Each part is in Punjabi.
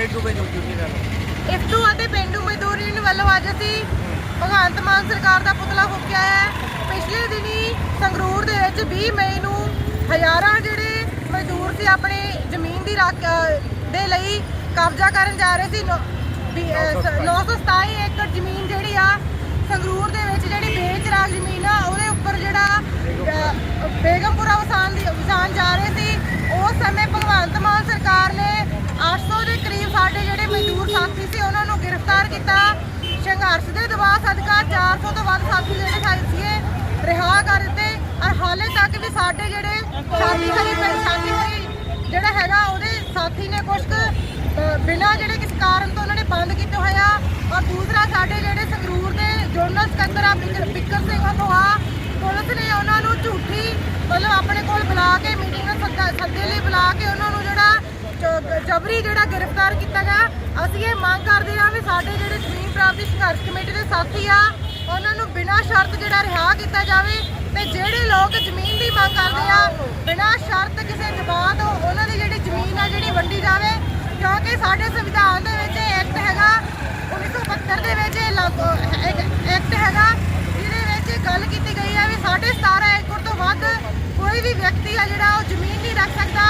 ਪੇਂਡੂ ਜੁਟੀ ਨਾਲ। ਇਫਤੂ ਅਤੇ ਪਿੰਡੂ ਮਜ਼ਦੂਰ ਯੂਨੀਅਨ ਵੱਲੋਂ ਅੱਜ ਅਸੀਂ ਭਗਵੰਤ ਮਾਨ ਸਰਕਾਰ ਦਾ ਪੁਤਲਾ ਫੂਕਿਆ ਹੈ। ਪਿਛਲੇ ਦਿਨੀ ਸੰਗਰੂਰ ਦੇ ਵਿੱਚ 20 ਮਈ ਨੂੰ ਹਜ਼ਾਰਾਂ ਜਿਹੜੇ ਮਜ਼ਦੂਰ ਸੀ ਆਪਣੀ ਜ਼ਮੀਨ ਦੀ ਰਾਖ ਦੇ ਲਈ ਕਬਜ਼ਾ ਕਰਨ ਜਾ ਰਹੇ ਸੀ। ਨੌ- ਵੀ, ਅ, ਸ- 927 ਏਕੜ ਜ਼ਮੀਨ ਜਿਹੜੀ ਆ ਸੰਗਰੂਰ ਦੇ ਵਿੱਚ ਜਿਹੜੀ ਬੇਚ ਰਾਗ ਜ਼ਮੀਨ ਆ ਉਹਦੇ ਉੱਪਰ ਜਿਹੜਾ ਬੇਗਮਪੁਰਾ ਵਸਾਨ ਦੀ ਵਸਾਨ ਜਾ ਰਹੇ ਸੀ। ਉਸ ਸਮੇਂ ਭਗਵੰਤ ਮਾਨ ਸਰਕਾਰ ਨੇ 800 ਦੇ ਕਰੀਬ ਸਾਡੇ ਜਿਹੜੇ ਮਜ਼ਦੂਰ ਸਾਥੀ ਸੀ ਉਹਨਾਂ ਨੂੰ ਗ੍ਰਿਫਤਾਰ ਕੀਤਾ। ਸੰਘਰਸ਼ ਦੇ ਦਬਾਅ ਸਦਕਾ 400 ਤੋਂ ਵੱਧ ਸਾਥੀ ਜਿਹੜੇ ਸਾਡੇ ਸੀਗੇ ਰਿਹਾ ਕਰ ਦਿੱਤੇ। ਔਰ ਹਾਲੇ ਤੱਕ ਵੀ ਸਾਡੇ ਜਿਹੜੇ ਸਾਥੀ ਹਰੀ ਸਾਥੀ ਹਰੀ ਜਿਹੜਾ ਹੈਗਾ ਉਹਦੇ ਸਾਥੀ ਨੇ ਕੁਝ ਬਿਨਾਂ ਜਿਹੜੇ ਕਿਸ ਕਾਰਨ ਤੋਂ ਉਹਨਾਂ ਨੇ ਬੰਦ ਕੀਤੇ ਹੋਏ ਆ। ਔਰ ਦੂਸਰਾ ਸਾਡੇ ਜਿਹੜੇ ਸੰਗਰੂਰ ਦੇ ਜੋਨਲ ਸਕੱਤਰ ਆ ਬਿੱਕਰ ਸਿੰਘ ਵੱਲੋਂ ਆ ਪੁਲਿਸ ਨੇ ਉਹਨਾਂ ਨੂੰ ਝੂਠੀ ਮਤਲਬ ਆਪਣੇ ਕੋਲ ਬੁਲਾ ਕੇ ਮੀਟਿੰਗ ਸੱਦਾ ਲਈ ਬੁਲਾ ਕੇ ਉਹਨਾਂ ਨੂੰ ਜਿਹੜਾ ਜਬਰੀ ਜਿਹੜਾ ਗ੍ਰਿਫਤਾਰ ਕੀਤਾ ਗਿਆ, ਅਸੀਂ ਇਹ ਮੰਗ ਕਰਦੇ ਹਾਂ ਵੀ ਸਾਡੇ ਜਿਹੜੇ ਜ਼ਮੀਨ ਪ੍ਰਾਪਤੀ ਸੰਘਰਸ਼ ਕਮੇਟੀ ਦੇ ਸਾਥੀ ਆ, ਉਹਨਾਂ ਨੂੰ ਬਿਨਾਂ ਸ਼ਰਤ ਜਿਹੜਾ ਰਿਹਾ ਕੀਤਾ ਜਾਵੇ ਤੇ ਜਿਹੜੇ ਲੋਕ ਜ਼ਮੀਨ ਦੀ ਮੰਗ ਕਰਦੇ ਆ, ਬਿਨਾਂ ਸ਼ਰਤ ਕਿਸੇ ਦਬਾਅ ਤੋਂ ਉਹਨਾਂ ਦੀ ਜਿਹੜੀ ਜ਼ਮੀਨ ਆ ਜਿਹੜੀ ਵੰਡੀ ਜਾਵੇ, ਕਿਉਂਕਿ ਸਾਡੇ ਸੰਵਿਧਾਨ ਦੇ ਵਿੱਚ ਐਕਟ ਹੈਗਾ 1972 ਦੇ ਵਿੱਚ ਇਹ ਲਾਗੂ ਐਕਟ ਹੈਗਾ, ਜਿਹਦੇ ਵਿੱਚ ਗੱਲ ਕੀਤੀ ਗਈ ਹੈ ਵੀ 17.5 ਏਕੜ ਤੋਂ ਵੱਧ ਕੋਈ ਵੀ ਵਿਅਕਤੀ ਆ ਜਿਹੜਾ ਉਹ ਜ਼ਮੀਨ ਨਹੀਂ ਰੱਖ ਸਕਦਾ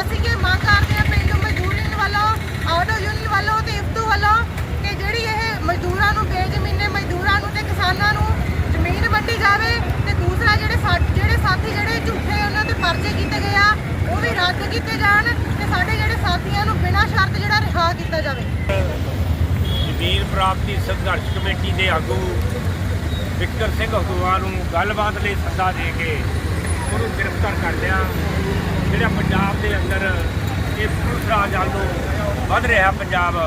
ਅਸੀਂ ਇਹ ਮੰਗ ਕਰਦੇ ਹਾਂ ਪਿੰਡੂ ਮਜ਼ਦੂਰ ਯੂਨੀਅਨ ਵੱਲੋਂ ਆਟੋ ਯੂਨੀਅਨ ਵੱਲੋਂ ਤੇ ਇਫਤੂ ਵੱਲੋਂ ਕਿ ਜਿਹੜੀ ਇਹ ਮਜ਼ਦੂਰਾਂ ਨੂੰ ਬੇਜ਼ਮੀਨੇ ਮਜ਼ਦੂਰਾਂ ਨੂੰ ਤੇ ਕਿਸਾਨਾਂ ਨੂੰ ਜ਼ਮੀਨ ਵੰਡੀ ਜਾਵੇ ਤੇ ਦੂਸਰਾ ਜਿਹੜੇ ਜਿਹੜੇ ਸਾਥੀ ਜਿਹੜੇ ਝੂਠੇ ਉਹਨਾਂ ਤੇ ਪਰਚੇ ਕੀਤੇ ਗਏ ਆ, ਉਹ ਵੀ ਰੱਦ ਕੀਤੇ ਜਾਣ ਤੇ ਸਾਡੇ ਜਿਹੜੇ ਸਾਥੀਆਂ ਨੂੰ ਬਿਨਾਂ ਸ਼ਰਤ ਜਿਹੜਾ ਰਿਹਾ ਕੀਤਾ ਜਾਵੇ। ਜ਼ਮੀਨ ਪ੍ਰਾਪਤੀ ਸੰਘਰਸ਼ ਕਮੇਟੀ ਦੇ ਆਗੂ ਵਿਕਰ ਸਿੰਘ ਹਦੂਆ ਨੂੰ ਗੱਲਬਾਤ ਲਈ ਸੱਦਾ ਦੇ ਕੇ ਉਹਨੂੰ ਗ੍ਰਿਫਤਾਰ ਕਰ ਲਿਆ। ਜਿਹੜਾ ਪੰਜਾਬ ਦੇ ਅੰਦਰ ਇਹ ਪੁਲਿਸ ਰਾਜ ਵੱਲੋਂ ਵੱਧ ਰਿਹਾ ਪੰਜਾਬ,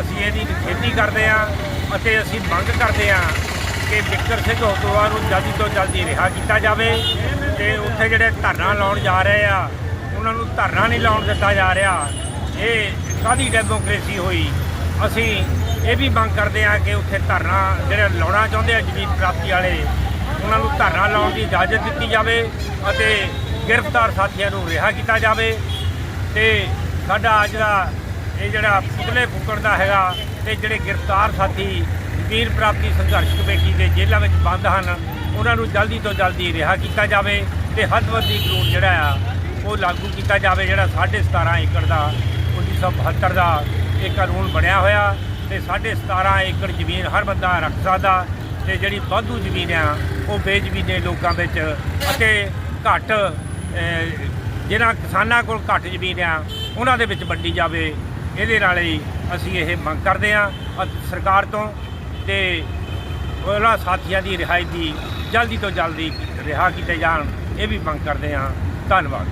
ਅਸੀਂ ਇਹਦੀ ਨਿਖੇਧੀ ਕਰਦੇ ਹਾਂ ਅਤੇ ਅਸੀਂ ਮੰਗ ਕਰਦੇ ਹਾਂ ਕਿ ਵਿਕਰ ਸਿੰਘ ਹਦੂਆ ਨੂੰ ਜਲਦੀ ਤੋਂ ਜਲਦੀ ਰਿਹਾ ਕੀਤਾ ਜਾਵੇ ਤੇ ਉੱਥੇ ਜਿਹੜੇ ਧਰਨਾ ਲਾਉਣ ਜਾ ਰਹੇ ਆ, ਉਹਨਾਂ ਨੂੰ ਧਰਨਾ ਨਹੀਂ ਲਾਉਣ ਦਿੱਤਾ ਜਾ ਰਿਹਾ। ਇਹ ਕਾਦੀ ਡੈਮੋਕ੍ਰੇਸੀ ਹੋਈ? ਅਸੀਂ ਇਹ ਵੀ ਮੰਗ ਕਰਦੇ ਹਾਂ ਕਿ ਉੱਥੇ ਧਰਨਾ ਜਿਹੜੇ ਲਾਉਣਾ ਚਾਹੁੰਦੇ ਆ ਜ਼ਮੀਨ ਪ੍ਰਾਪਤੀ ਵਾਲੇ, ਉਹਨਾਂ ਨੂੰ ਧਰਨਾ ਲਾਉਣ ਦੀ ਇਜਾਜ਼ਤ ਦਿੱਤੀ ਜਾਵੇ ਅਤੇ ਗ੍ਰਿਫਤਾਰ ਸਾਥੀਆਂ ਨੂੰ ਰਿਹਾ ਕੀਤਾ ਜਾਵੇ। ਤੇ ਸਾਡਾ ਅੱਜ ਦਾ ਇਹ ਜਿਹੜਾ ਪੁਤਲੇ ਫੂਕਣ ਦਾ ਹੈਗਾ ਤੇ ਜਿਹੜੇ ਗ੍ਰਿਫਤਾਰ ਸਾਥੀ ਜ਼ਮੀਨ ਪ੍ਰਾਪਤੀ ਸੰਘਰਸ਼ ਕਮੇਟੀ ਦੇ ਜੇਲ੍ਹਾਂ ਵਿੱਚ ਬੰਦ ਹਨ। ਉਹਨਾਂ ਨੂੰ ਜਲਦੀ ਤੋਂ ਜਲਦੀ ਰਿਹਾ ਕੀਤਾ ਜਾਵੇ ਤੇ ਹੱਦਬੰਦੀ ਕਾਨੂੰਨ ਜਿਹੜਾ ਆ ਉਹ ਲਾਗੂ ਕੀਤਾ ਜਾਵੇ ਜਿਹੜਾ 17.5 ਏਕੜ ਦਾ 1972 ਦਾ ਇਹ ਕਾਨੂੰਨ ਬਣਿਆ ਹੋਇਆ ਤੇ ਸਾਢੇ 17 ਏਕੜ ਜ਼ਮੀਨ ਹਰ ਬੰਦਾ ਰੱਖ ਸਕਦਾ ਤੇ ਜਿਹੜੀ ਵਾਧੂ ਜ਼ਮੀਨ ਆ ਉਹ ਬੇਜ਼ਮੀਨੇ ਲੋਕਾਂ ਵਿੱਚ ਅਤੇ ਘੱਟ ਅਹ, ਕਿਸਾਨਾਂ ਕੋਲ ਘੱਟ ਜ਼ਮੀਨ ਆ ਉਹਨਾਂ ਦੇ ਵਿੱਚ ਵੰਡੀ ਜਾਵੇ। ਇਹਦੇ ਨਾਲ ਹੀ ਅਸੀਂ ਇਹ ਮੰਗ ਕਰਦੇ ਆ ਸਰਕਾਰ ਤੋਂ ਤੇ ਉਹਨਾਂ ਸਾਥੀਆਂ ਦੀ ਰਿਹਾਈ ਦੀ ਜਲਦੀ ਤੋਂ ਜਲਦੀ ਰਿਹਾ ਕੀਤੇ ਜਾਣ ਇਹ ਵੀ ਮੰਗ ਕਰਦੇ ਆ ਧੰਨਵਾਦ।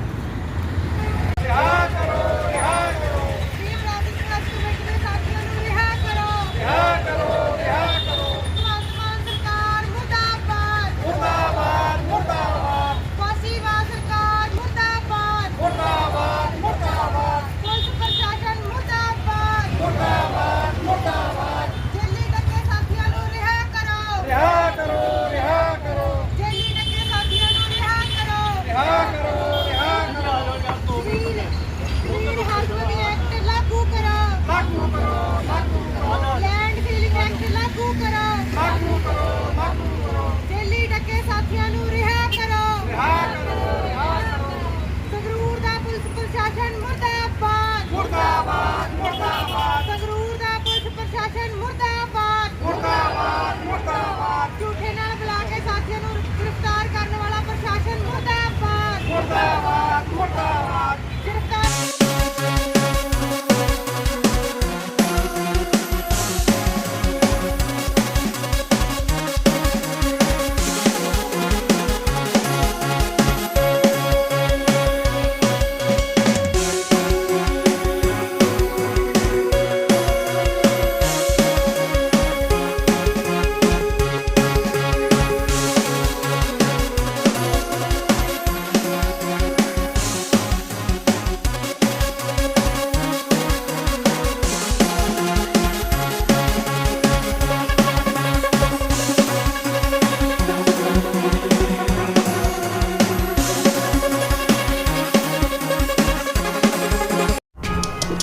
ਵੀਰ ਰਾਜਿਕ ਟਰੱਸਟ ਕਮੇਟੀ ਦੇ ਸਾਥੀਆਂ ਨੂੰ ਰਿਹਾ ਕਰੋ। ਰਿਹਾ ਕਰੋ।